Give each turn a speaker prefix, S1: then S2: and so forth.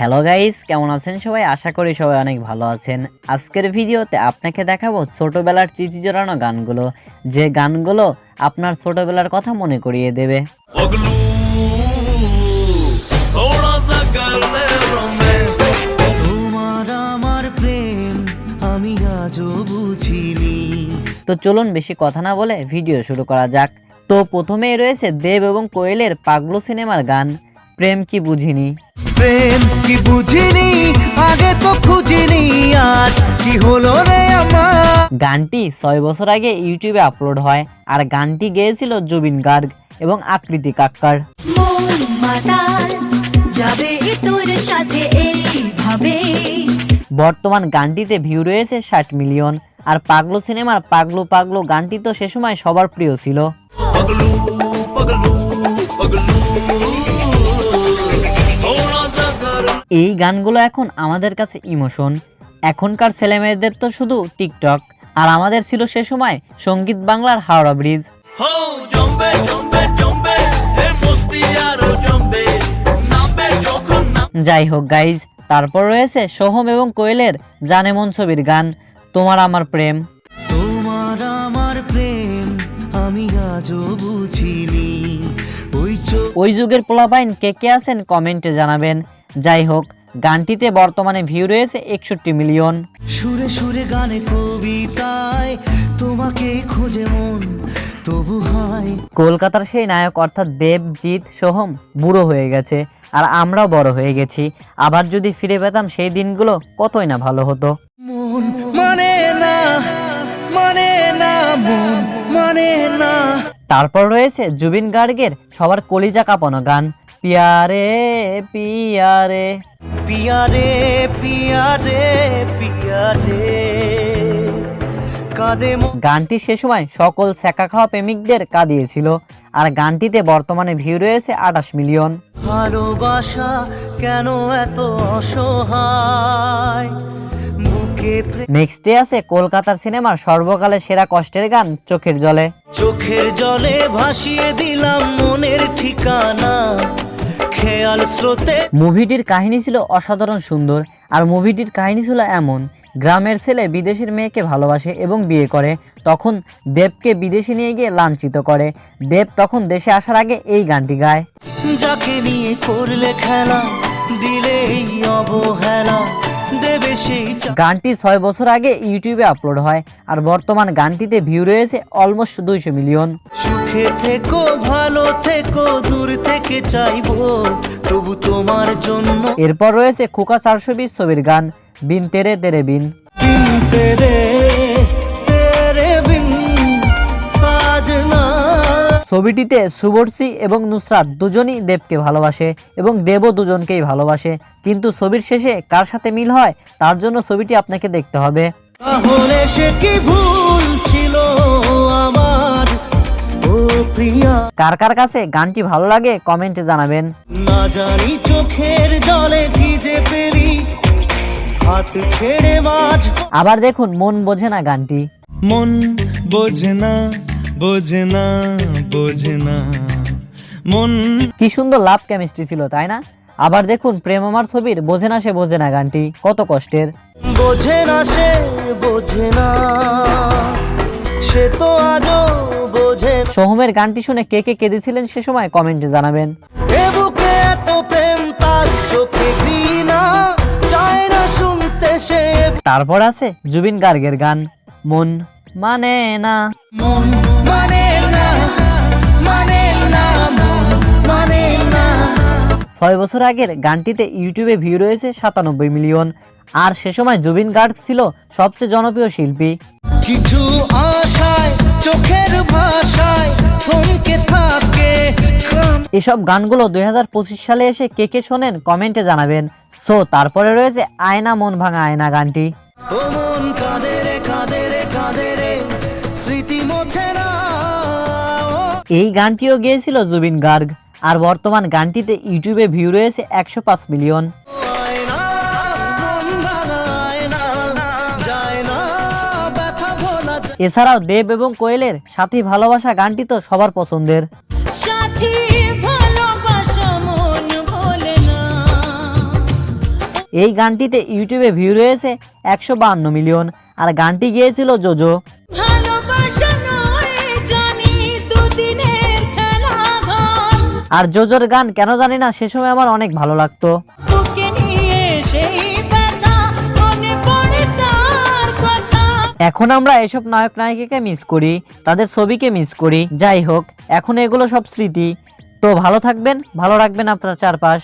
S1: Hello guys কেমন আছেন সবাই? আশা করি সবাই অনেক ভালো আছেন। আজকের ভিডিওতে আপনাকে দেখাবো ছোটবেলার চিঠি জড়ানো গানগুলো। যে গানগুলো আপনার ছোটবেলার কথা মনে করিয়ে দেবে। তো চলুন বেশি কথা না বলে ভিডিও শুরু করা যাক। তো প্রথমেই রয়েছে দেব এবং কোয়েলের পাগলো সিনেমার গান। প্রেম কি বুঝিনি?
S2: প্রেম কি বুঝিনি? আগে তো খুঁজিনি আজ কি হলো রে আমার?
S1: গানটি ছয় বছর আগে ইউটিউবে আপলোড হয় আর গানটি গেয়েছিল জুবিন গার্গ এবং আকৃতি কাক্কার। বর্তমান গানটিতে ভিউ রয়েছে ষাট মিলিয়ন আর পাগলো সিনেমার পাগলো পাগলো গানটি তো সে সময় সবার প্রিয় ছিল।
S3: পাগলু পাগলু পাগলু।
S1: এই গানগুলো এখন আমাদের কাছে ইমোশন। এখনকার ছেলেমেয়েদের তো শুধু টিকটক আর আমাদের ছিল সে সময় সংগীত বাংলার হাওড়া ব্রিজ। যাই হোক গাইজ তারপর রয়েছে সোহম এবং কোয়েলের জানেমন ছবির গান তোমার আমার প্রেম।
S2: তোমার আমার প্রেম আমি আজও বুঝিনি। ওই
S1: যুগের পোলাপাইন কে কে আছেন কমেন্টে জানাবেন। যাই হোক গানটিতে বর্তমানে ভিউ রয়েছে একষট্টি মিলিয়ন
S2: সুরে সুরে গানে কবিতায় তোমাকে খোঁজে মন তবু হয়।
S1: কলকাতার সেই নায়ক অর্থাৎ দেবজিৎ সোহম বুড়ো হয়ে গেছে আর আমরাও বড় হয়ে গেছি। আবার যদি ফিরে পেতাম সেই দিনগুলো কতই না ভালো হতো।
S2: মন মানে না মানে না মন মানে না।
S1: তারপর রয়েছে জুবিন গার্গের সবার কলিজা কাঁপানো গান। পিয়ারে পিয়ারে।
S2: পিয়ারে পিয়ারে পিয়ারে। কাঁদে
S1: গানটি সে সময় সকল সেকা খাওয়া প্রেমিকদের কাঁদিয়েছিল। আর গানটিতে বর্তমানে ভিউ রয়েছে আঠাশ মিলিয়ন।
S2: ভালোবাসা কেন এত অসহায়?
S1: নেক্সটে আছে কলকাতার সিনেমার সর্বকালের সেরা কষ্টের গান চোখের জলে।
S2: চোখের জলে ভাসিয়ে দিলাম মনের ঠিকানা। খেয়াল স্রোতে।
S1: মুভিটির কাহিনী ছিল অসাধারণ সুন্দর আর মুভিটির কাহিনী ছিল এমন গ্রামের ছেলে বিদেশের মেয়েকে ভালোবাসে এবং বিয়ে করে তখন দেবকে বিদেশে নিয়ে গিয়ে লাঞ্ছিত করে দেব তখন দেশে আসার আগে এই গানটি গায়।
S2: যাকে নিয়ে করলে খেলা দিলে অবহেলা।
S1: গানটি ছয় বছর আগে ইউটিউবে আপলোড হয় আর বর্তমান গানটিতে ভিউ রয়েছে অলমোস্ট দুইশো মিলিয়ন।
S2: সুখে থেকো ভালো থেকো দূর থেকে চাইব তবু তোমার জন্য
S1: এরপর রয়েছে খোকা চারশো বিশ ছবির গান বিন তেরে তেরে বিন
S2: তেরে
S1: ছবিটিতে সুবর্ষি এবং নুসরাত দুজনই দেবকে ভালোবাসে এবং দেবও দুজনকেই ভালোবাসে। কিন্তু ছবির শেষে কার সাথে মিল হয় তার জন্য ছবিটি আপনাকে দেখতে হবে।
S2: তাহলে সে কি ভুল ছিল আমার? ও প্রিয়া।
S1: কার কার কাছে গানটি ভালো লাগে কমেন্টে জানাবেন।
S2: না জানি চোখের জলে ভিজে পেরি হাত ছেড়ে মাঝ।
S1: আবার দেখুন মন বোঝে না গানটি।
S2: মন বোঝে না। বোঝে না বোঝে না মন
S1: কি সুন্দর লাভ কেমিস্ট্রি ছিল তাই না? আবার দেখুন প্রেম আমার ছবির বোঝে না সে বোঝে না গানটি কত কষ্টের।
S2: বোঝে না সে বোঝে না সে তো আজও বোঝে
S1: সোহমের গানটি শুনে কে কে কেঁদেছিলেন সে সময় কমেন্টে জানাবেন।
S2: এ বুকে এত প্রেম তার চোখে ঘৃণা চায় না শুনতে সে।
S1: তারপর আছে জুবিন গার্গের গান মন মানে না।
S2: মন
S1: ছয় বছর আগের গানটিতে ইউটিউবে ভিউ রয়েছে সাতানব্বই মিলিয়ন। আর সে সময় জুবিন গার্গ ছিল সবচেয়ে জনপ্রিয় শিল্পী।
S2: কিছু আশায় চোখের ভাষায় থমকে থাকে
S1: এসব গানগুলো দুই হাজার পঁচিশ সালে এসে কে কে শোনেন কমেন্টে জানাবেন। সো তারপরে রয়েছে আয়না মন ভাঙা আয়না গানটি।
S2: ও মন কাঁদে রে কাঁদে রে কাঁদে রে স্মৃতি মোছে না ও
S1: এই গানটিও গিয়েছিল জুবিন গার্গ আর বর্তমান গানটিতে ইউটিউবে ভিউ রয়েছে একশো পাঁচ মিলিয়ন। এছাড়াও দেব এবং কোয়েলের সাথী ভালোবাসা গানটি তো সবার পছন্দের। এই গানটিতে ইউটিউবে ভিউ রয়েছে একশো বাহান্ন মিলিয়ন আর গানটি গিয়েছিল জোজো। আর জোজোর গান কেন জানি না সে সময় আমার অনেক ভালো লাগতো। এখন আমরা এসব নায়ক নায়িকাকে মিস করি তাদের ছবিকে মিস করি যাই হোক এখন এগুলো সব স্মৃতি। তো ভালো থাকবেন ভালো রাখবেন আপনার চারপাশ।